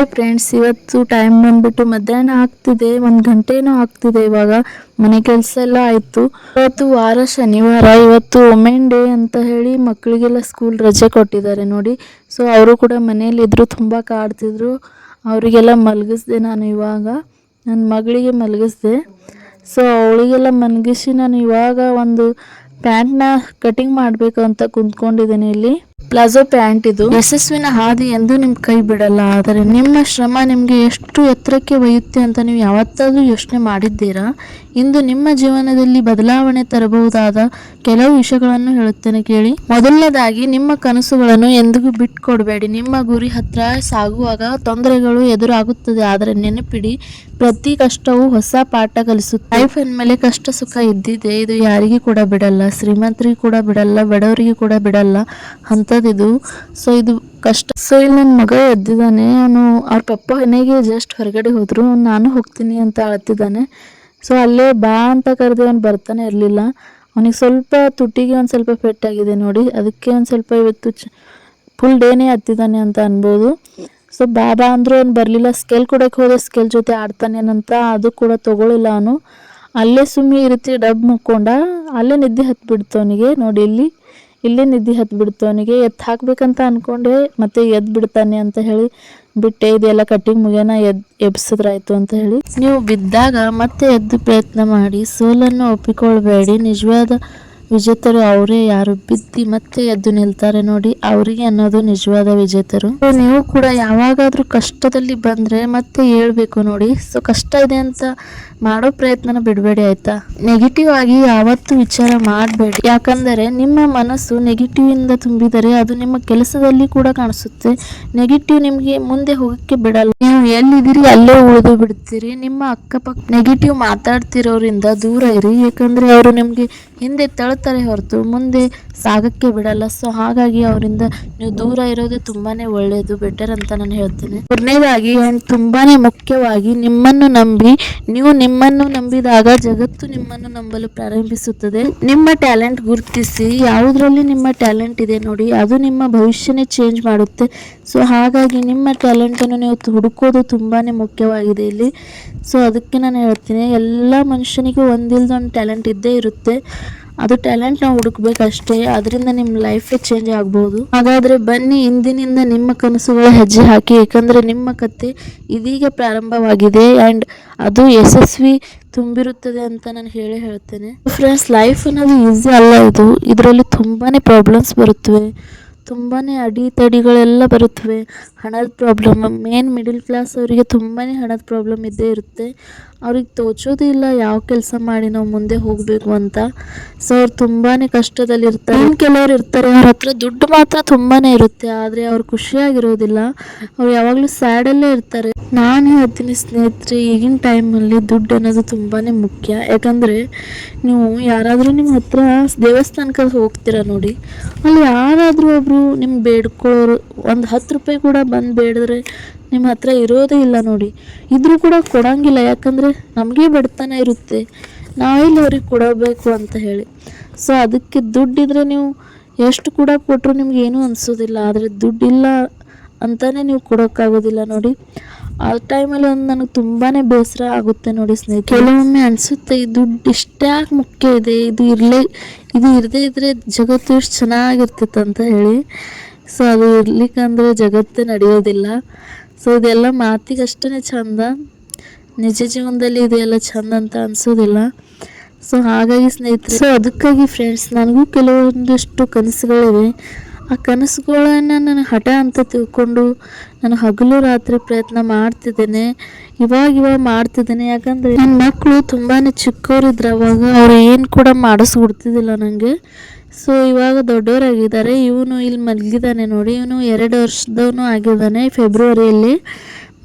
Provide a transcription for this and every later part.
Hi friends ಇವತ್ತು time ಬಂದ್ಬಿಟ್ಟು ಮಧ್ಯಾಹ್ನ ಆಗ್ತಿದೆ, ಒಂದು ಗಂಟೆನೂ ಆಗ್ತಿದೆ ಇವಾಗ. ಮನೆ ಕೆಲಸ ಎಲ್ಲ ಆಯಿತು. ಇವತ್ತು ವಾರ ಶನಿವಾರ, ಇವತ್ತು ವುಮೆನ್ ಡೇ ಅಂತ ಹೇಳಿ ಮಕ್ಕಳಿಗೆಲ್ಲ ಸ್ಕೂಲ್ ರಜೆ ಕೊಟ್ಟಿದ್ದಾರೆ ನೋಡಿ. ಸೊ ಅವರು ಕೂಡ ಮನೆಯಲ್ಲಿದ್ದರು ತುಂಬ ಕಾಡ್ತಿದ್ರು. ಅವರಿಗೆಲ್ಲ ಮಲಗಿಸ್ದೆ ನಾನು ಇವಾಗ. ನನ್ನ ಮಗಳಿಗೆ ಮಲಗಿಸ್ದೆ. ಸೊ ಅವಳಿಗೆಲ್ಲ ಮಲಗಿಸಿ ನಾನು ಇವಾಗ ಒಂದು ಪ್ಯಾಂಟ್ನ ಕಟಿಂಗ್ ಮಾಡಬೇಕು ಅಂತ ಕುಂತ್ಕೊಂಡಿದ್ದೀನಿ ಇಲ್ಲಿ. ಪ್ಲಾಜೋ ಪ್ಯಾಂಟ್ ಇದು. ಯಶಸ್ವಿನ ಹಾದಿ ಎಂದು ನಿಮ್ ಕೈ ಬಿಡಲ್ಲ. ಆದರೆ ನಿಮ್ಮ ಶ್ರಮ ನಿಮ್ಗೆ ಎಷ್ಟು ಎತ್ತರಕ್ಕೆ ಒಯ್ಯುತ್ತೆ ಅಂತ ನೀವು ಯಾವತ್ತಾದ್ರೂ ಯೋಚನೆ ಮಾಡಿದ್ದೀರಾ? ಇಂದು ನಿಮ್ಮ ಜೀವನದಲ್ಲಿ ಬದಲಾವಣೆ ತರಬಹುದಾದ ಕೆಲವು ವಿಷಯಗಳನ್ನು ಹೇಳುತ್ತೇನೆ ಕೇಳಿ. ಮೊದಲನೇದಾಗಿ, ನಿಮ್ಮ ಕನಸುಗಳನ್ನು ಎಂದಿಗೂ ಬಿಟ್ಕೊಡ್ಬೇಡಿ. ನಿಮ್ಮ ಗುರಿ ಹತ್ರ ಸಾಗುವಾಗ ತೊಂದರೆಗಳು ಎದುರಾಗುತ್ತದೆ. ಆದರೆ ನೆನಪಿಡಿ, ಪ್ರತಿ ಕಷ್ಟವು ಹೊಸ ಪಾಠ ಕಲಿಸುತ್ತೆ. ಲೈಫ್ ಮೇಲೆ ಕಷ್ಟ ಸುಖ ಇದ್ದಿದೆ. ಇದು ಯಾರಿಗೂ ಕೂಡ ಬಿಡಲ್ಲ. ಶ್ರೀಮಂತರಿಗೂ ಕೂಡ ಬಿಡಲ್ಲ. ಬಡವರಿಗೂ ಕೂಡ ಬಿಡಲ್ಲ. ಅಂಥದ್ದಿದು ಸೊ ಇದು ಕಷ್ಟ. ಸೊ ಇಲ್ಲಿ ನನ್ನ ಮಗ ಎದ್ದಿದ್ದಾನೆ. ಅವನು ಅವ್ರ ಪಪ್ಪ ಮನೆಗೆ ಜಸ್ಟ್ ಹೊರಗಡೆ ಹೋದ್ರು. ನಾನು ಹೋಗ್ತೀನಿ ಅಂತ ಅಳ್ತಿದ್ದಾನೆ. ಸೊ ಅಲ್ಲೇ ಬಾ ಅಂತ ಕರೆದು ಅವ್ನು ಬರ್ತಾನೆ ಇರಲಿಲ್ಲ. ಅವನಿಗೆ ಸ್ವಲ್ಪ ತುಟ್ಟಿಗೆ ಒಂದು ಸ್ವಲ್ಪ ಪೆಟ್ಟಾಗಿದೆ ನೋಡಿ. ಅದಕ್ಕೆ ಒಂದು ಸ್ವಲ್ಪ ಇವತ್ತು ಫುಲ್ ಡೇನೇ ಹತ್ತಿದ್ದಾನೆ ಅಂತ ಅನ್ಬೋದು. ಸೊ ಬಾಬಾ ಅಂದರೂ ಅವ್ನು ಬರಲಿಲ್ಲ. ಸ್ಕೇಲ್ ಕೊಡಕ್ಕೆ ಹೋದೆ. ಸ್ಕೇಲ್ ಜೊತೆ ಆಡ್ತಾನೇನಂತ ಅದು ಕೂಡ ತೊಗೊಳಿಲ್ಲ ಅವನು. ಅಲ್ಲೇ ಸುಮ್ಮನೆ ಈ ರೀತಿ ಡಬ್ ಮುಕ್ಕೊಂಡ. ಅಲ್ಲೇ ನಿದ್ದೆ ಹತ್ಬಿಡ್ತು ಅವನಿಗೆ ನೋಡಿ ಇಲ್ಲಿ. ಇಲ್ಲೇ ನಿದ್ದೆ ಹತ್ಬಿಡ್ತು ಅವನಿಗೆ, ಎತ್ತು ಹಾಕ್ಬೇಕಂತ ಅನ್ಕೊಂಡೆ, ಮತ್ತೆ ಎದ್ದು ಬಿಡ್ತಾನೆ ಅಂತ ಹೇಳಿ ಬಿಟ್ಟೆ, ಇದೆಲ್ಲ ಕಟ್ಟಿಂಗ್ ಮುಗಿಯೋಣ ಎದ್, ಎಬ್ಸಿದ್ರಾಯ್ತು ಅಂತ ಹೇಳಿ. ನೀವು ಬಿದ್ದಾಗ ಮತ್ತೆ ಎದ್ದು ಪ್ರಯತ್ನ ಮಾಡಿ, ಸೋಲನ್ನು ಒಪ್ಪಿಕೊಳ್ಬೇಡಿ. ನಿಜವಾದ ವಿಜೇತರು ಅವರೇ ಯಾರು ಬಿದ್ದಿ ಮತ್ತೆ ಎದ್ದು ನಿಲ್ತಾರೆ ನೋಡಿ, ಅವರಿಗೆ ಅನ್ನೋದು ನಿಜವಾದ ವಿಜೇತರು. ನೀವು ಕೂಡ ಯಾವಾಗಾದ್ರೂ ಕಷ್ಟದಲ್ಲಿ ಬಂದ್ರೆ ಮತ್ತೆ ಹೇಳ್ಬೇಕು ನೋಡಿ. ಸೊ ಕಷ್ಟ ಇದೆ ಅಂತ ಮಾಡೋ ಪ್ರಯತ್ನನ ಬಿಡಬೇಡಿ ಆಯ್ತಾ? ನೆಗೆಟಿವ್ ಆಗಿ ಯಾವತ್ತೂ ವಿಚಾರ ಮಾಡಬೇಡಿ. ಯಾಕಂದರೆ ನಿಮ್ಮ ಮನಸ್ಸು ನೆಗೆಟಿವ್ ಇಂದ ತುಂಬಿದರೆ ಅದು ನಿಮ್ಮ ಕೆಲಸದಲ್ಲಿ ಕೂಡ ಕಾಣಿಸುತ್ತೆ. ನೆಗೆಟಿವ್ ನಿಮಗೆ ಮುಂದೆ ಹೋಗಕ್ಕೆ ಬಿಡಲ್ಲ. ನೀವು ಎಲ್ಲಿದ್ದೀರಿ ಅಲ್ಲೇ ಉಳಿದು ಬಿಡ್ತೀರಿ. ನಿಮ್ಮ ಅಕ್ಕಪಕ್ಕ ನೆಗೆಟಿವ್ ಮಾತಾಡ್ತಿರೋರಿಂದ ದೂರ ಇರಿ. ಯಾಕಂದ್ರೆ ಅವರು ನಿಮಗೆ ಹಿಂದೆ ತಳ್ತಾರೆ ಹೊರತು ಮುಂದೆ ಸಾಗಕ್ಕೆ ಬಿಡಲ್ಲ. ಸೊ ಹಾಗಾಗಿ ಅವರಿಂದ ನೀವು ದೂರ ಇರೋದು ತುಂಬಾನೇ ಒಳ್ಳೆಯದು ಬೆಟರ್ ಅಂತ ನಾನು ಹೇಳ್ತೇನೆ. ಮೂರನೇದಾಗಿ ಆ್ಯಂಡ್ ತುಂಬಾನೇ ಮುಖ್ಯವಾಗಿ ನಿಮ್ಮನ್ನು ನಂಬಿ, ನೀವು ನಿಮ್ಮನ್ನು ನಂಬಿದಾಗ ಜಗತ್ತು ನಿಮ್ಮನ್ನು ನಂಬಲು ಪ್ರಾರಂಭಿಸುತ್ತದೆ. ನಿಮ್ಮ ಟ್ಯಾಲೆಂಟ್ ಗುರುತಿಸಿ, ಯಾವುದರಲ್ಲಿ ನಿಮ್ಮ ಟ್ಯಾಲೆಂಟ್ ಇದೆ ನೋಡಿ, ಅದು ನಿಮ್ಮ ಭವಿಷ್ಯನೇ ಚೇಂಜ್ ಮಾಡುತ್ತೆ. ಸೊ ಹಾಗಾಗಿ ನಿಮ್ಮ ಟ್ಯಾಲೆಂಟನ್ನು ನೀವು ಹುಡುಕೋದು ತುಂಬಾನೇ ಮುಖ್ಯವಾಗಿದೆ ಇಲ್ಲಿ. ಸೊ ಅದಕ್ಕೆ ನಾನು ಹೇಳ್ತೀನಿ, ಎಲ್ಲ ಮನುಷ್ಯನಿಗೂ ಒಂದಿಲ್ದೊಂದು ಟ್ಯಾಲೆಂಟ್ ಇದ್ದೇ ಇರುತ್ತೆ. ಅದು ಟ್ಯಾಲೆಂಟ್ ನಾವು ಹುಡುಕ್ಬೇಕಷ್ಟೇ ಅದರಿಂದ ನಿಮ್ಮ ಲೈಫ್ ಚೇಂಜ್ ಆಗ್ಬೋದು. ಹಾಗಾದ್ರೆ ಬನ್ನಿ, ಇಂದಿನಿಂದ ನಿಮ್ಮ ಕನಸುಗಳ ಹೆಜ್ಜೆ ಹಾಕಿ, ಏಕೆಂದರೆ ನಿಮ್ಮ ಕತೆ ಇದೀಗ ಪ್ರಾರಂಭವಾಗಿದೆ ಆ್ಯಂಡ್ ಅದು ಯಶಸ್ವಿ ತುಂಬಿರುತ್ತದೆ ಅಂತ ನಾನು ಹೇಳಿ ಹೇಳ್ತೇನೆ. ಫ್ರೆಂಡ್ಸ್ ಲೈಫ್ ಅನ್ನೋದು ಈಸಿ ಅಲ್ಲ ಇದು. ಇದರಲ್ಲಿ ತುಂಬಾನೇ ಪ್ರಾಬ್ಲಮ್ಸ್ ಬರುತ್ತವೆ. ತುಂಬಾ ಅಡೆತಡೆಗಳೆಲ್ಲ ಬರುತ್ತವೆ. ಹಣದ ಪ್ರಾಬ್ಲಮ್ ಮೇನ್ ಮಿಡಿಲ್ ಕ್ಲಾಸ್ ಅವರಿಗೆ ತುಂಬಾ ಹಣದ ಪ್ರಾಬ್ಲಮ್ ಇದ್ದೇ ಇರುತ್ತೆ. ಅವ್ರಿಗೆ ತೋಚೋದು ಇಲ್ಲ ಯಾವ ಕೆಲಸ ಮಾಡಿ ನಾವು ಮುಂದೆ ಹೋಗಬೇಕು ಅಂತ. ಸೊ ಅವ್ರು ತುಂಬಾ ಕಷ್ಟದಲ್ಲಿರ್ತಾರೆ ಇರ್ತಾರೆ. ಕೆಲವ್ರು ಇರ್ತಾರೆ, ಅವ್ರ ಹತ್ರ ದುಡ್ಡು ಮಾತ್ರ ತುಂಬಾ ಇರುತ್ತೆ, ಆದರೆ ಅವ್ರು ಖುಷಿಯಾಗಿರೋದಿಲ್ಲ. ಅವ್ರು ಯಾವಾಗಲೂ ಸ್ಯಾಡಲ್ಲೇ ಇರ್ತಾರೆ. ನಾನು ಹೇಳ್ತೀನಿ ಸ್ನೇಹಿತರೆ, ಈಗಿನ ಟೈಮಲ್ಲಿ ದುಡ್ಡು ಅನ್ನೋದು ತುಂಬಾ ಮುಖ್ಯ. ಯಾಕಂದರೆ ನೀವು ಯಾರಾದರೂ ನಿಮ್ಮ ಹತ್ರ ದೇವಸ್ಥಾನಕ್ಕೆ ಹೋಗ್ತೀರ ನೋಡಿ, ಅಲ್ಲಿ ಯಾರಾದರೂ ಒಬ್ಬರು ನಿಮ್ಗೆ ಬೇಡ್ಕೊಳ್ಳೋರು ಒಂದು ಹತ್ತು ರೂಪಾಯಿ ಕೂಡ ಬಂದು ಬೇಡಿದ್ರೆ ನಿಮ್ಮ ಹತ್ರ ಇರೋದೇ ಇಲ್ಲ ನೋಡಿ. ಇದ್ರೂ ಕೂಡ ಕೊಡೋಂಗಿಲ್ಲ, ಯಾಕಂದರೆ ನಮಗೆ ಬಡತನ ಇರುತ್ತೆ. ನಾವೆಲ್ಲಿ ಅವ್ರಿಗೆ ಕೊಡಬೇಕು ಅಂತ ಹೇಳಿ. ಸೊ ಅದಕ್ಕೆ ದುಡ್ಡಿದ್ರೆ ನೀವು ಎಷ್ಟು ಕೂಡ ಕೊಟ್ಟರು ನಿಮ್ಗೆ ಏನೂ ಅನಿಸೋದಿಲ್ಲ. ಆದರೆ ದುಡ್ಡಿಲ್ಲ ಅಂತಾನೆ ನೀವು ಕೊಡೋಕ್ಕಾಗೋದಿಲ್ಲ ನೋಡಿ. ಆ ಟೈಮಲ್ಲಿ ಒಂದು ನನಗೆ ತುಂಬಾ ಬೇಸರ ಆಗುತ್ತೆ ನೋಡಿ ಸ್ನೇಹಿತರೆ. ಕೆಲವೊಮ್ಮೆ ಅನಿಸುತ್ತೆ, ಈ ದುಡ್ಡು ಇಷ್ಟ್ಯಾಕೆ ಮುಖ್ಯ ಇದೆ. ಇದು ಇರಲೇ, ಇದು ಇರದೇ ಇದ್ದರೆ ಜಗತ್ತು ಎಷ್ಟು ಚೆನ್ನಾಗಿರ್ತಿತ್ತು ಅಂತ ಹೇಳಿ. ಸೊ ಅದು ಇರ್ಲಿಕ್ಕಂದ್ರೆ ಜಗತ್ತೇ ನಡೆಯೋದಿಲ್ಲ. ಸೊ ಇದೆಲ್ಲ ಮಾತಿಗಷ್ಟೇ ಚಂದ. ನಿಜ ಜೀವನದಲ್ಲಿ ಇದೆಲ್ಲ ಚಂದ ಅಂತ ಅನಿಸೋದಿಲ್ಲ. ಸೊ ಹಾಗಾಗಿ ಸ್ನೇಹಿತರೆ ಸೊ ಅದಕ್ಕಾಗಿ ಫ್ರೆಂಡ್ಸ್ ನನಗೂ ಕೆಲವೊಂದಿಷ್ಟು ಕನಸುಗಳಿವೆ. ಆ ಕನಸುಗಳನ್ನು ನಾನು ಹಠ ಅಂತ ತಿಳ್ಕೊಂಡು ನಾನು ಹಗಲು ರಾತ್ರಿ ಪ್ರಯತ್ನ ಮಾಡ್ತಿದ್ದೇನೆ. ಇವಾಗ ಇವಾಗ ಮಾಡ್ತಿದ್ದೇನೆ. ಯಾಕಂದರೆ ನನ್ನ ಮಕ್ಕಳು ತುಂಬಾ ಚಿಕ್ಕವರಿದ್ರು ಅವಾಗ ಅವ್ರು ಏನು ಕೂಡ ಮಾಡಿಸ್ಬಿಡ್ತಿದ್ದಿಲ್ಲ ನನಗೆ ಸೊ ಇವಾಗ ದೊಡ್ಡವರಾಗಿದ್ದಾರೆ. ಇವನು ಇಲ್ಲಿ ಮಲಗಿದ್ದಾನೆ ನೋಡಿ. ಇವನು ಎರಡು ವರ್ಷದವನು ಆಗಿದ್ದಾನೆ ಫೆಬ್ರವರಿಯಲ್ಲಿ.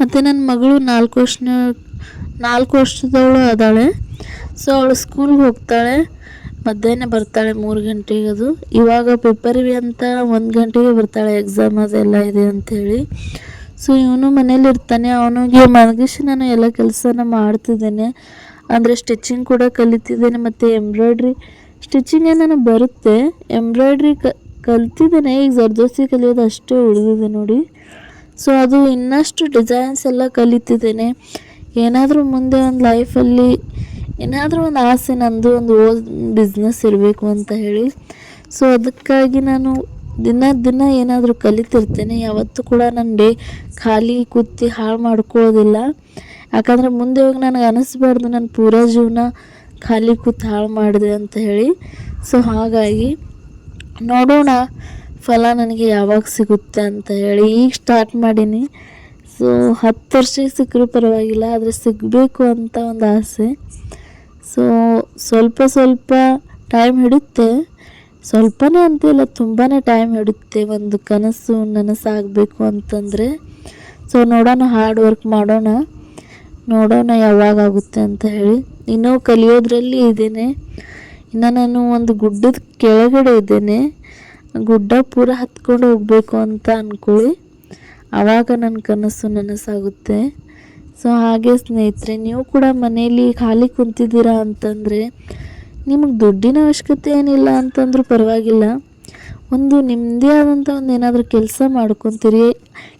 ಮತ್ತು ನನ್ನ ಮಗಳು ನಾಲ್ಕು ವರ್ಷ ನಾಲ್ಕು ವರ್ಷದವಳು ಅದಾಳೆ. ಸೊ ಅವಳು ಸ್ಕೂಲ್ಗೆ ಹೋಗ್ತಾಳೆ. ಮಧ್ಯಾಹ್ನ ಬರ್ತಾಳೆ ಮೂರು ಗಂಟೆಗೆ ಅದು. ಇವಾಗ ಪೇಪರ್ವಿ ಅಂತ ಒಂದು ಗಂಟೆಗೆ ಬರ್ತಾಳೆ. ಎಕ್ಸಾಮ್ ಅದೆಲ್ಲ ಇದೆ ಅಂಥೇಳಿ ಸೊ ಇವನು ಮನೇಲಿ ಇರ್ತಾನೆ. ಅವನಿಗೆ ಮಲಗಿಸಿ ನಾನು ಎಲ್ಲ ಕೆಲಸನ ಮಾಡ್ತಿದ್ದೇನೆ. ಅಂದರೆ ಸ್ಟಿಚಿಂಗ್ ಕೂಡ ಕಲಿತಿದ್ದೇನೆ. ಮತ್ತು ಎಂಬ್ರಾಯ್ಡ್ರಿ ಸ್ಟಿಚಿಂಗ್ ನಾನು ಬರುತ್ತೆ? ಎಂಬ್ರಾಯ್ಡ್ರಿ ಕ, ಕಲ್ತಿದ್ದೇನೆ. ಈಗ ಜರ್ದೋಸಿ ಕಲಿಯೋದು ಅಷ್ಟೇ ಉಳಿದಿದೆ ನೋಡಿ. ಸೊ ಅದು ಇನ್ನಷ್ಟು ಡಿಸೈನ್ಸ್ ಎಲ್ಲ ಕಲಿತಿದ್ದೇನೆ. ಏನಾದರೂ ಮುಂದೆ ಒಂದು ಲೈಫಲ್ಲಿ ಏನಾದರೂ ಒಂದು ಆಸೆ, ನಂದು ಒಂದು ಓನ್ ಬಿಸ್ನೆಸ್ ಇರಬೇಕು ಅಂತ ಹೇಳಿ. ಸೊ ಅದಕ್ಕಾಗಿ ನಾನು ದಿನ ದಿನ ಏನಾದರೂ ಕಲಿತಿರ್ತೇನೆ. ಯಾವತ್ತೂ ಕೂಡ ನನ್ನ ಡೇ ಖಾಲಿ ಕೂತಿ ಹಾಳು ಮಾಡ್ಕೊಳ್ಳೋದಿಲ್ಲ. ಯಾಕಂದರೆ ಮುಂದೆ ಹೋಗಿ ನನಗೆ ಅನಿಸ್ಬಾರ್ದು. ನನ್ನ ಪೂರಾ ಜೀವನ ಖಾಲಿ ಕೂತು ಹಾಳು ಮಾಡಿದೆ ಅಂತ ಹೇಳಿ. ಸೊ ಹಾಗಾಗಿ ನೋಡೋಣ ಫಲ ನನಗೆ ಯಾವಾಗ ಸಿಗುತ್ತೆ ಅಂತ ಹೇಳಿ. ಈಗ ಸ್ಟಾರ್ಟ್ ಮಾಡೀನಿ. ಸೊ ಹತ್ತು ವರ್ಷಕ್ಕೆ ಸಿಕ್ಕರೂ ಪರವಾಗಿಲ್ಲ, ಆದರೆ ಸಿಗಬೇಕು ಅಂತ ಒಂದು ಆಸೆ. ಸೊ ಸ್ವಲ್ಪ ಸ್ವಲ್ಪ ಟೈಮ್ ಹಿಡುತ್ತೆ. ಸ್ವಲ್ಪನೇ ಅಂತಿಲ್ಲ ತುಂಬಾ ಟೈಮ್ ಹಿಡುತ್ತೆ ಒಂದು ಕನಸು, ನನಸಾಗಬೇಕು ಅಂತಂದರೆ. ಸೊ ನೋಡೋಣ ಹಾರ್ಡ್ ವರ್ಕ್ ಮಾಡೋಣ. ನೋಡೋಣ ಯಾವಾಗ ಆಗುತ್ತೆ ಅಂತ ಹೇಳಿ. ಇನ್ನೂ ಕಲಿಯೋದ್ರಲ್ಲಿ ಇದ್ದೇನೆ. ಇನ್ನು ನಾನು ಒಂದು ಗುಡ್ಡದ ಕೆಳಗಡೆ ಇದ್ದೇನೆ. ಗುಡ್ಡ ಪೂರ ಹತ್ಕೊಂಡು ಹೋಗಬೇಕು ಅಂತ ಅಂದ್ಕೊಳ್ಳಿ ಆವಾಗ ನನ್ನ ಕನಸು ನನಸಾಗುತ್ತೆ. ಸೊ ಹಾಗೆ ಸ್ನೇಹಿತರೆ, ನೀವು ಕೂಡ ಮನೆಯಲ್ಲಿ ಖಾಲಿ ಕುಂತಿದ್ದೀರಾ ಅಂತಂದರೆ, ನಿಮಗೆ ದುಡ್ಡಿನ ಅವಶ್ಯಕತೆ ಏನಿಲ್ಲ ಅಂತಂದ್ರೂ ಪರವಾಗಿಲ್ಲ. ಒಂದು ನಿಮ್ಮದೇ ಆದಂಥ ಒಂದು ಏನಾದರೂ ಕೆಲಸ ಮಾಡ್ಕೊತೀರಿ.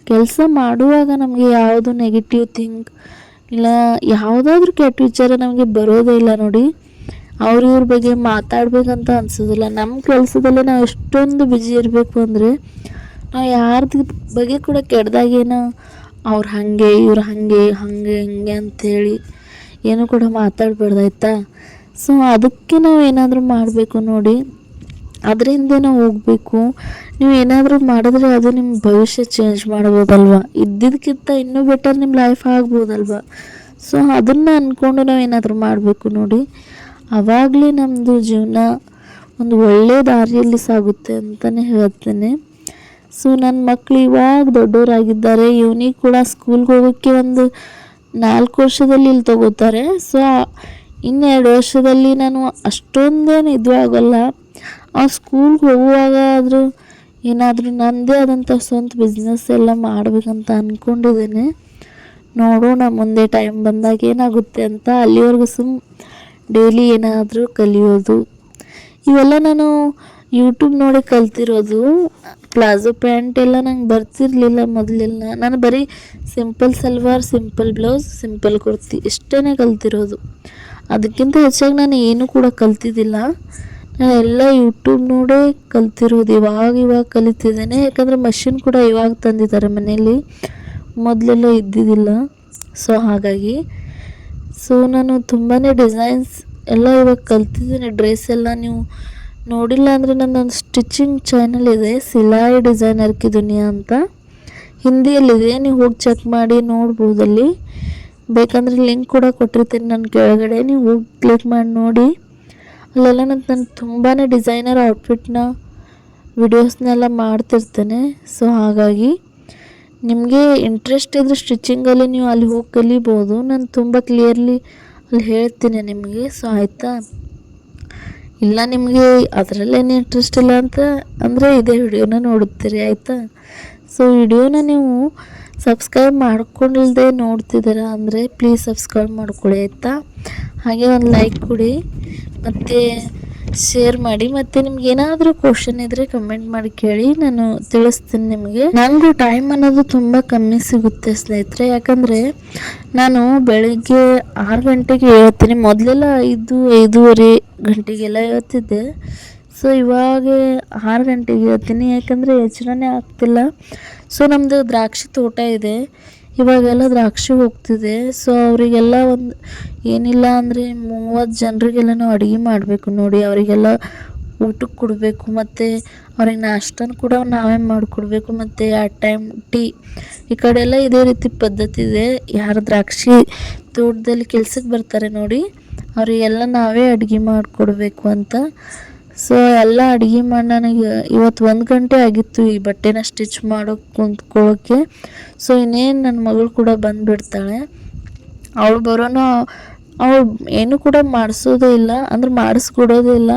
ಕೆಲಸ ಮಾಡುವಾಗ ನಮಗೆ ಯಾವುದು ನೆಗೆಟಿವ್ ಥಿಂಕ್ ಇಲ್ಲ, ಯಾವುದಾದ್ರೂ ಕೆಟ್ಟ ವಿಚಾರ ನಮಗೆ ಬರೋದೇ ಇಲ್ಲ ನೋಡಿ. ಅವ್ರ ಇವ್ರ ಬಗ್ಗೆ ಮಾತಾಡ್ಬೇಕಂತ ಅನ್ಸೋದಿಲ್ಲ. ನಮ್ಮ ಕೆಲಸದಲ್ಲೇ ನಾವು ಎಷ್ಟೊಂದು ಬಿಜಿ ಇರಬೇಕು ಅಂದರೆ ನಾವು ಯಾರ್ದು ಬಗ್ಗೆ ಕೂಡ ಕೆಟ್ಟದಾಗೇನೋ ಅವ್ರು ಹಾಗೆ, ಇವ್ರು ಹಾಗೆ ಹಾಗೆ, ಹಿಂಗೆ ಅಂಥೇಳಿ ಏನು ಕೂಡ ಮಾತಾಡಬಾರ್ದಾಯ್ತಾ ಸೊ ಅದಕ್ಕೆ ನಾವು ಏನಾದರೂ ಮಾಡಬೇಕು ನೋಡಿ. ಅದರಿಂದ ನಾವು ಹೋಗಬೇಕು. ನೀವು ಏನಾದರೂ ಮಾಡಿದ್ರೆ ಅದು ನಿಮ್ಮ ಭವಿಷ್ಯ ಚೇಂಜ್ ಮಾಡ್ಬೋದಲ್ವ? ಇದ್ದಿದ್ದಕ್ಕಿಂತ ಇನ್ನೂ ಬೆಟರ್ ನಿಮ್ಮ ಲೈಫ್ ಆಗ್ಬೋದಲ್ವ? ಸೊ ಅದನ್ನು ಅಂದ್ಕೊಂಡು ನಾವು ಏನಾದರೂ ಮಾಡಬೇಕು ನೋಡಿ. ಆವಾಗಲೇ ನಮ್ಮದು ಜೀವನ ಒಂದು ಒಳ್ಳೆಯ ದಾರಿಯಲ್ಲಿ ಸಾಗುತ್ತೆ ಅಂತಲೇ ಹೇಳ್ತೇನೆ. ಸೊ ನನ್ನ ಮಕ್ಕಳು ಇವಾಗ ದೊಡ್ಡವರಾಗಿದ್ದಾರೆ. ಇವನಿಗೆ ಕೂಡ ಸ್ಕೂಲ್ಗೆ ಹೋಗೋಕ್ಕೆ ಒಂದು ನಾಲ್ಕು ವರ್ಷದಲ್ಲಿ ಇಲ್ಲಿ ತಗೋತಾರೆ. ಸೊ ಇನ್ನೆರಡು ವರ್ಷದಲ್ಲಿ ನಾನು ಅಷ್ಟೊಂದೇನು ಇದು ಆಗೋಲ್ಲ. ಅವ್ನು ಸ್ಕೂಲ್ಗೆ ಹೋಗುವಾಗ ಆದರೂ ಏನಾದರೂ ನನ್ನದೇ ಆದಂಥ ಸ್ವಂತ ಬಿಸ್ನೆಸ್ ಎಲ್ಲ ಮಾಡಬೇಕಂತ ಅಂದ್ಕೊಂಡಿದ್ದೇನೆ ನೋಡೋಣ, ಮುಂದೆ ಟೈಮ್ ಬಂದಾಗ ಏನಾಗುತ್ತೆ ಅಂತ ಅಲ್ಲಿವರೆಗೂ ಸುಮ್ ಡೈಲಿ ಏನಾದರೂ ಕಲಿಯೋದು. ಇವೆಲ್ಲ ನಾನು ಯೂಟ್ಯೂಬ್ ನೋಡಿ ಕಲ್ತಿರೋದು. ಪ್ಲಾಜೋ ಪ್ಯಾಂಟ್ ಎಲ್ಲ ನಂಗೆ ಬರ್ತಿರ್ಲಿಲ್ಲ ಮೊದಲೆಲ್ಲ. ನಾನು ಬರೀ simple salwar simple blouse simple kurti ಇಷ್ಟೇ ಕಲ್ತಿರೋದು. ಅದಕ್ಕಿಂತ ಹೆಚ್ಚಾಗಿ ನಾನು ಏನೂ ಕೂಡ ಕಲ್ತಿದ್ದಿಲ್ಲ. ನಾನು ಎಲ್ಲ ಯೂಟ್ಯೂಬ್ ನೋಡೇ ಕಲ್ತಿರೋದು, ಇವಾಗ ಇವಾಗ ಕಲಿತಿದ್ದೇನೆ. ಯಾಕಂದರೆ ಮಷಿನ್ ಕೂಡ ಇವಾಗ ತಂದಿದ್ದಾರೆ ಮನೆಯಲ್ಲಿ. ಮೊದಲೆಲ್ಲ ಇದ್ದಿದ್ದಿಲ್ಲ. ಸೊ ಹಾಗಾಗಿ. ಸೊ ನಾನು ತುಂಬಾ ಡಿಸೈನ್ಸ್ ಎಲ್ಲ ಇವಾಗ ಕಲ್ತಿದ್ದೀನಿ. ಡ್ರೆಸ್ ಎಲ್ಲ ನೀವು ನೋಡಿಲ್ಲ ಅಂದರೆ ನನ್ನೊಂದು ಸ್ಟಿಚಿಂಗ್ ಚಾನಲ್ ಇದೆ. ಸಿಲಾಯಿ ಡಿಸೈನರ್ ಕಿ ದುನಿಯಾ ಅಂತ. ಹಿಂದಿಯಲ್ಲಿದೆ. ನೀವು ಹೋಗಿ ಚೆಕ್ ಮಾಡಿ ನೋಡ್ಬೋದಲ್ಲಿ. ಬೇಕಂದರೆ ಲಿಂಕ್ ಕೂಡ ಕೊಟ್ಟಿರ್ತೀನಿ ನನ್ನ ಕೆಳಗಡೆ. ನೀವು ಹೋಗಿ ಕ್ಲಿಕ್ ಮಾಡಿ ನೋಡಿ. ಅಲ್ಲೆಲ್ಲ ನಾನು ನಾನು ತುಂಬಾ ಡಿಸೈನರ್ ಔಟ್ಫಿಟ್ನ ವಿಡಿಯೋಸ್ನೆಲ್ಲ ಮಾಡ್ತಿರ್ತೇನೆ. ಸೊ ಹಾಗಾಗಿ ನಿಮಗೆ ಇಂಟ್ರೆಸ್ಟ್ ಇದ್ದರೆ ಸ್ಟಿಚಿಂಗಲ್ಲಿ ನೀವು ಅಲ್ಲಿ ಹೋಗಿ ಕಲಿಬೋದು. ನಾನು ತುಂಬ ಕ್ಲಿಯರ್ಲಿ ಅಲ್ಲಿ ಹೇಳ್ತೀನಿ ನಿಮಗೆ. ಸೊ ಆಯಿತಾ? ಇಲ್ಲ ನಿಮಗೆ ಅದರಲ್ಲೇನು ಇಂಟ್ರೆಸ್ಟ್ ಇಲ್ಲ ಅಂತ ಅಂದರೆ ಇದೇ ವಿಡಿಯೋನ ನೋಡುತ್ತೀರಿ. ಆಯಿತಾ? ಸೊ ವಿಡಿಯೋನ ನೀವು ಸಬ್ಸ್ಕ್ರೈಬ್ ಮಾಡ್ಕೊಂಡಿಲ್ಲದೆ ನೋಡ್ತಿದ್ದೀರಾ ಅಂದರೆ ಪ್ಲೀಸ್ ಸಬ್ಸ್ಕ್ರೈಬ್ ಮಾಡ್ಕೊಳ್ಳಿ. ಆಯಿತಾ? ಹಾಗೆ ಒಂದು ಲೈಕ್ ಕೊಡಿ, ಮತ್ತು ಶೇರ್ ಮಾಡಿ, ಮತ್ತು ನಿಮ್ಗೆ ಏನಾದರೂ ಕ್ವಶನ್ ಇದ್ದರೆ ಕಮೆಂಟ್ ಮಾಡಿ ಕೇಳಿ, ನಾನು ತಿಳಿಸ್ತೀನಿ ನಿಮಗೆ. ನನಗೂ ಟೈಮ್ ಅನ್ನೋದು ತುಂಬ ಕಮ್ಮಿ ಸಿಗುತ್ತೆ ಸ್ನೇಹಿತರೆ, ಯಾಕಂದರೆ ನಾನು ಬೆಳಿಗ್ಗೆ ಆರು ಗಂಟೆಗೆ ಹೇಳ್ತೀನಿ, ಮೊದಲೆಲ್ಲ ಐದು, ಐದೂವರೆ ಗಂಟೆಗೆಲ್ಲ ಹೇಳ್ತಿದ್ದೆ. ಸೊ ಇವಾಗ ಆರು ಗಂಟೆಗೆ ಹೇಳ್ತೀನಿ, ಯಾಕಂದರೆ ಹೆಚ್ಚರನೇ ಆಗ್ತಿಲ್ಲ. ಸೊ ನಮ್ಮದು ದ್ರಾಕ್ಷಿ ತೋಟ ಇದೆ. ಇವಾಗೆಲ್ಲ ದ್ರಾಕ್ಷಿ ಹೋಗ್ತಿದೆ. ಸೊ ಅವರಿಗೆಲ್ಲ ಒಂದು ಏನಿಲ್ಲ ಅಂದರೆ ಮೂವತ್ತು ಜನರಿಗೆಲ್ಲ ನಾವು ಅಡುಗೆ ಮಾಡಬೇಕು ನೋಡಿ. ಅವರಿಗೆಲ್ಲ ಊಟಕ್ಕೆ ಕೊಡಬೇಕು ಮತ್ತು ಅವ್ರಿಗೆ ನಾಷ್ಟನ ಕೂಡ ನಾವೇ ಮಾಡಿಕೊಡ್ಬೇಕು ಮತ್ತು ಆ ಟೈಮ್ ಟೀ ಈ ಕಡೆ ಎಲ್ಲ ಇದೇ ರೀತಿ ಪದ್ಧತಿ ಇದೆ. ಯಾರು ದ್ರಾಕ್ಷಿ ತೋಟದಲ್ಲಿ ಕೆಲ್ಸಕ್ಕೆ ಬರ್ತಾರೆ ನೋಡಿ, ಅವರಿಗೆಲ್ಲ ನಾವೇ ಅಡುಗೆ ಮಾಡಿಕೊಡ್ಬೇಕು ಅಂತ. ಸೊ ಎಲ್ಲ ಅಡುಗೆ ಮಾಡಿ ನನಗೆ ಇವತ್ತು ಒಂದು ಗಂಟೆ ಆಗಿತ್ತು ಈ ಬಟ್ಟೆನ ಸ್ಟಿಚ್ ಮಾಡೋಕೆ ಕುಂತ್ಕೊಳ್ಳೋಕ್ಕೆ ಸೊ ಇನ್ನೇನು ನನ್ನ ಮಗಳು ಕೂಡ ಬಂದುಬಿಡ್ತಾಳೆ. ಅವಳು ಬರೋನು, ಅವಳು ಏನು ಕೂಡ ಮಾಡಿಸೋದೇ ಇಲ್ಲ, ಅಂದ್ರೆ ಮಾಡಿಸ್ಕೊಡೋದೇ ಇಲ್ಲ.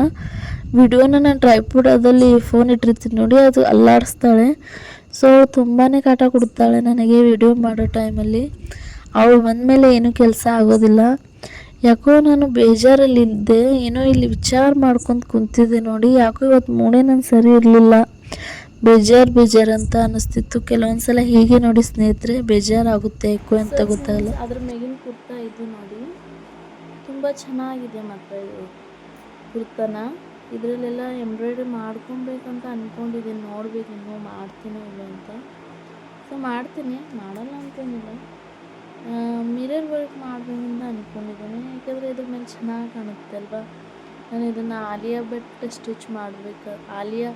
ವಿಡಿಯೋನ ನಾನು ಟ್ರೈಪುಡದಲ್ಲಿ ಫೋನ್ ಇಟ್ಟಿರ್ತೀನಿ ನೋಡಿ, ಅದು ಅಲ್ಲಾಡಿಸ್ತಾಳೆ. ಸೊ ತುಂಬಾ ಕಾಟ ಕೊಡ್ತಾಳೆ ನನಗೆ ವಿಡಿಯೋ ಮಾಡೋ ಟೈಮಲ್ಲಿ ಅವಳು ಬಂದಮೇಲೆ ಏನೂ ಕೆಲಸ ಆಗೋದಿಲ್ಲ. ಯಾಕೋ ನಾನು ಬೇಜಾರಲ್ಲಿದ್ದೆ ಏನೋ ಇಲ್ಲಿ ವಿಚಾರ ಮಾಡ್ಕೊಂಡು ಕುಂತಿದ್ದೆ ನೋಡಿ ಯಾಕೋ ಇವತ್ತು ಮೂಡೇ ನಾನು ಸರಿ ಇರಲಿಲ್ಲ. ಬೇಜಾರ್ ಬೇಜಾರ್ ಅಂತ ಅನಿಸ್ತಿತ್ತು. ಕೆಲವೊಂದ್ಸಲ ಹೀಗೆ ನೋಡಿ ಸ್ನೇಹಿತರೆ ಬೇಜಾರಾಗುತ್ತೆ ಯಾಕೋ ಅಂತ ಗೊತ್ತಾಗಲ್ಲ. ಅದ್ರ ಮೇಗಿನ ಕುರ್ತಾ ಇದು ನೋಡಿ. ತುಂಬ ಚೆನ್ನಾಗಿದೆ ಮತ್ತೆ ಇದು ಕುರ್ತಾನ. ಇದರಲ್ಲೆಲ್ಲ ಎಂಬ್ರಾಯ್ಡ್ರಿ ಮಾಡ್ಕೊಬೇಕಂತ ಅಂದ್ಕೊಂಡಿದ್ದೀನಿ ನೋಡ್ಬೇಕು ಇನ್ನೂ ಮಾಡ್ತೀನೋ ಇಲ್ಲ ಅಂತ. ಸೊ ಮಾಡ್ತೀನಿ. ಮಾಡಲ್ಲ ಅಂತೇನಿಲ್ಲ. ಮಿರರ್ ವರ್ಕ್ ಮಾಡಬೇಕು ಅಂತ ಅಂದ್ಕೊಂಡಿದ್ದೀನಿ ಯಾಕೆಂದರೆ ಇದ್ರ ಮೇಲೆ ಚೆನ್ನಾಗಿ ಕಾಣುತ್ತೆ ಅಲ್ವಾ? ನಾನು ಇದನ್ನು ಆಲಿಯಾ ಬಟ್ ಸ್ಟಿಚ್ ಮಾಡಬೇಕು. ಆಲಿಯಾ.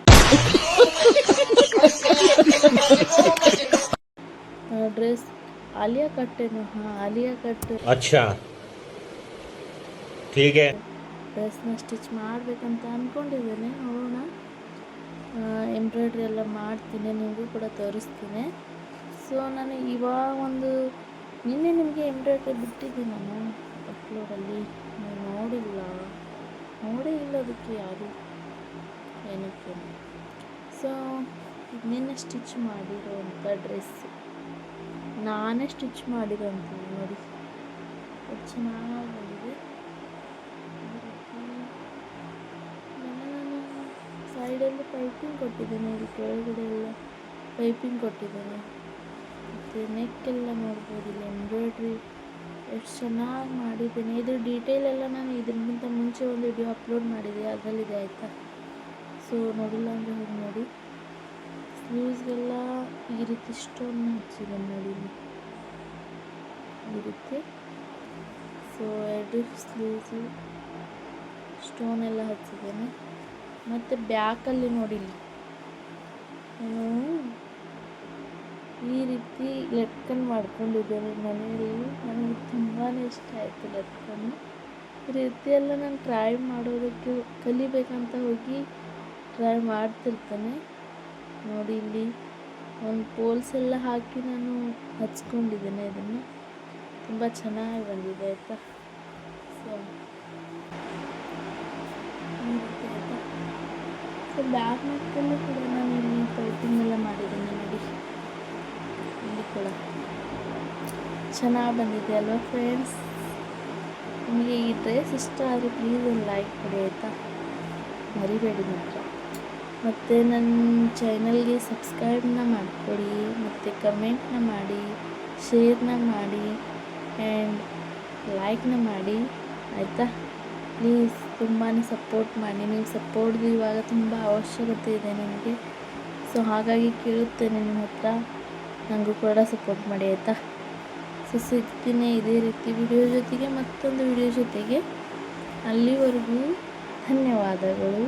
ಡ್ರೆಸ್ ಆಲಿಯಾ ಕಟ್ಟೇನು ಹಾಂ ಆಲಿಯಾ ಕಟ್ ಡ್ರೆಸ್ನ ಸ್ಟಿಚ್ ಮಾಡಬೇಕಂತ ಅಂದ್ಕೊಂಡಿದ್ದೇನೆ ನೋಡೋಣ. ಎಂಬ್ರಾಯ್ಡ್ರಿ ಎಲ್ಲ ಮಾಡ್ತೀನಿ. ನಿಮಗೂ ಕೂಡ ತೋರಿಸ್ತೀನಿ. ಸೊ ನಾನು ಇವಾಗ ಒಂದು ನಿನ್ನೆ ನಿಮಗೆ ಎಂಬ್ರಾಯ್ಡ್ರಿ ಬಿಟ್ಟಿದ್ದೆ ನಾನು ಅಪ್ಲೋಡಲ್ಲಿ ನೀವು ನೋಡಿಲ್ಲ. ನೋಡೇ ಇಲ್ಲ ಅದಕ್ಕೆ ಯಾರು ಏನಕ್ಕೆ ಸೊ ನಿನ್ನೆ ಸ್ಟಿಚ್ ಮಾಡಿರೋವಂಥ ಡ್ರೆಸ್ ನಾನೇ ಸ್ಟಿಚ್ ಮಾಡಿರೋಂಥದ್ದು ನೋಡಿ. ಚೆನ್ನಾಗಿ ಬಂದಿದೆ. ನಾನು ಸೈಡಲ್ಲಿ ಪೈಪಿಂಗ್ ಕೊಟ್ಟಿದ್ದೇನೆ ಇಲ್ಲಿ ಕೆಳಗಡೆ ಎಲ್ಲ ಪೈಪಿಂಗ್ ಕೊಟ್ಟಿದ್ದೇನೆ. ಮತ್ತು ನೆಕ್ಕೆಲ್ಲ ನೋಡ್ಬೋದು, ಇಲ್ಲಿ ಎಂಬ್ರಾಯ್ಡ್ರಿ ಎಷ್ಟು ಚೆನ್ನಾಗಿ ಮಾಡಿದ್ದೇನೆ. ಇದ್ರ ಡೀಟೇಲ್ ಎಲ್ಲ ನಾನು ಇದಕ್ಕಿಂತ ಮುಂಚೆ ಒಂದು ವಿಡಿಯೋ ಅಪ್ಲೋಡ್ ಮಾಡಿದೆ, ಅದರಲ್ಲಿದೆ ಆಯಿತಾ? ಸೊ ನೋಡಿಲ್ಲ ಅಂದರೆ ಹೋಗಿ ನೋಡಿ. ಸ್ಲೀವ್ಸ್ಗೆಲ್ಲ ಈ ರೀತಿ ಸ್ಟೋನ್ ಹಚ್ಚಿದೆ ನೋಡಿ. ಈ ರೀತಿ. ಸೊ ಎರಡು ಸ್ಲೀವ್ಸು ಸ್ಟೋನ್ ಎಲ್ಲ ಹಚ್ಚಿದ್ದೇನೆ. ಮತ್ತು ಬ್ಯಾಕಲ್ಲಿ ನೋಡಿಲ್ಲ ಈ ರೀತಿ ಲಟ್ಕನ್ ಮಾಡ್ಕೊಂಡಿದ್ದೇನೆ ಮನೆಯಲ್ಲಿ. ನನಗೆ ತುಂಬಾ ಇಷ್ಟ ಆಯಿತು ಲಟ್ಕನ್ ಈ ರೀತಿ ಎಲ್ಲ ನಾನು ಟ್ರೈ ಮಾಡೋದಕ್ಕೆ ಕಲಿಬೇಕಂತ ಹೋಗಿ ಟ್ರೈ ಮಾಡ್ತಿರ್ತೇನೆ. ನೋಡಿ ಇಲ್ಲಿ ಒಂದು ಪೋಲ್ಸ್ ಎಲ್ಲ ಹಾಕಿ ನಾನು ಹಚ್ಕೊಂಡಿದ್ದೇನೆ ಇದನ್ನು. ತುಂಬ ಚೆನ್ನಾಗಿ ಬಂದಿದೆ, ಆಯಿತಾ? ಸೊ ಸೊ ಬ್ಯಾಗ್ ನೆಕ್ಕಲ್ಲೂ ಕೂಡ ನಾನು ಇಲ್ಲಿ ಪೈಪಿಂಗ್ ಎಲ್ಲ ಮಾಡಿದ್ದೇನೆ ನೋಡಿ. ಕೂಡ ಚೆನ್ನಾಗಿ ಬಂದಿದೆ ಅಲ್ವಾ ಫ್ರೆಂಡ್ಸ್ ನಿಮಗೆ ಈ ಡ್ರೆಸ್ ಇಷ್ಟ ಆದರೆ ಪ್ಲೀಸ್ ಒಂದು ಲೈಕ್ ಕೊಡಿ ಆಯಿತಾ? ಮರಿಬೇಡಿ ಮಾತ್ರ. ಮತ್ತು ನನ್ನ ಚಾನಲ್ಗೆ ಸಬ್ಸ್ಕ್ರೈಬ್ನ ಮಾಡಿಕೊಡಿ, ಮತ್ತು ಕಮೆಂಟ್ನ ಮಾಡಿ ಶೇರ್ನ ಮಾಡಿ ಆ್ಯಂಡ್ ಲೈಕ್ನ ಮಾಡಿ, ಆಯಿತಾ? ಪ್ಲೀಸ್ ತುಂಬಾ ಸಪೋರ್ಟ್ ಮಾಡಿ. ನೀವು ಸಪೋರ್ಟ್ ಇವಾಗ ತುಂಬ ಅವಶ್ಯಕತೆ ಇದೆ ನನಗೆ ಸೊ ಹಾಗಾಗಿ ಕೇಳುತ್ತೇನೆ ನಿಮ್ಮ ಹತ್ರ. ನನಗೂ ಕೂಡ ಸಪೋರ್ಟ್ ಮಾಡಿ ಆಯಿತಾ? ಸೊ ಸಿಗ್ತೀನಿ ಇದೇ ರೀತಿ ವಿಡಿಯೋ ಜೊತೆಗೆ ಮತ್ತೊಂದು ವಿಡಿಯೋ ಜೊತೆಗೆ. ಅಲ್ಲಿವರೆಗೂ ಧನ್ಯವಾದಗಳು.